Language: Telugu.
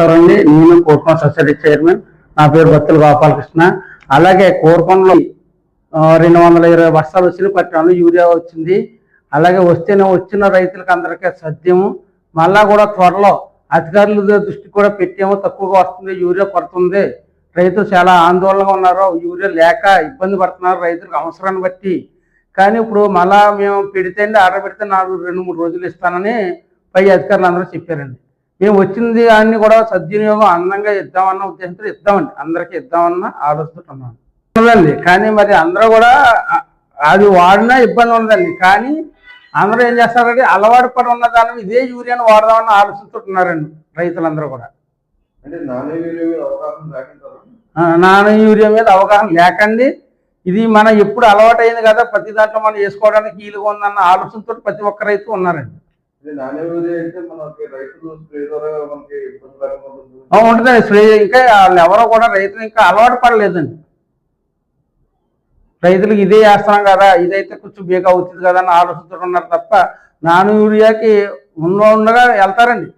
నమస్కారం అండి నేను కోరుకొండ సొసైటీ చైర్మన్. నా పేరు భక్తుల గోపాలకృష్ణ. అలాగే కోరుకొండలో రెండు వందల ఇరవై వర్షాలు వచ్చిన పట్టణంలో యూరియా వచ్చింది. అలాగే వస్తేనే వచ్చిన రైతులకు అందరికీ సత్యము. మళ్ళా కూడా త్వరలో అధికారుల దృష్టి కూడా పెట్టాము. తక్కువగా వస్తుంది యూరియా కొరత ఉంది రైతులు చాలా ఆందోళనగా ఉన్నారు. యూరియా లేక ఇబ్బంది పడుతున్నారు రైతులకు అవసరాన్ని బట్టి. కానీ ఇప్పుడు మళ్ళా మేము పెడితే అండి ఆర్డర్ పెడితే నాలుగు రెండు మూడు రోజులు ఇస్తానని పై అధికారులు అందరూ చెప్పారండి. మేము వచ్చింది అన్ని కూడా సద్వినియోగం అందంగా ఇద్దామన్న ఉద్దేశంతో ఇద్దామండి అందరికీ ఇద్దామన్న ఉన్నదండి కానీ మరి అందరూ కూడా అది వాడినా ఇబ్బంది ఉండదండి. కానీ అందరూ ఏం చేస్తారంటే అలవాటు పడి ఉన్న దాని ఇదే యూరియాను వాడదామన్న ఆలోచనతో ఉన్నారండి రైతులందరూ కూడా. అంటే నాణ్య వీడియో మీద అవగాహన లేకుంటారు? ఆ, నాన్న యూరియా మీద అవగాహన లేకండి. ఇది మనం ఎప్పుడు అలవాటు అయింది కదా ప్రతి దాంట్లో మనం వేసుకోవడానికి వీలుగా ఉందన్న ఆలోచనతో ప్రతి ఒక్క రైతు ఉన్నారండి. అయితే మనకి రైతులు మనకి ఉంటుంది. ఉంటుందండి స్ప్రే. ఇంకా వాళ్ళు ఎవరో కూడా రైతులు ఇంకా అలవాటు పడలేదండి. రైతులకు ఇదే వేస్తున్నాం కదా ఇదైతే కొంచెం బేగా అవుతుంది కదా అని ఆలోచిస్తున్నారు ఉన్నారు తప్ప నాను యూరియాకి ఉన్న ఉండగా వెళ్తారండి.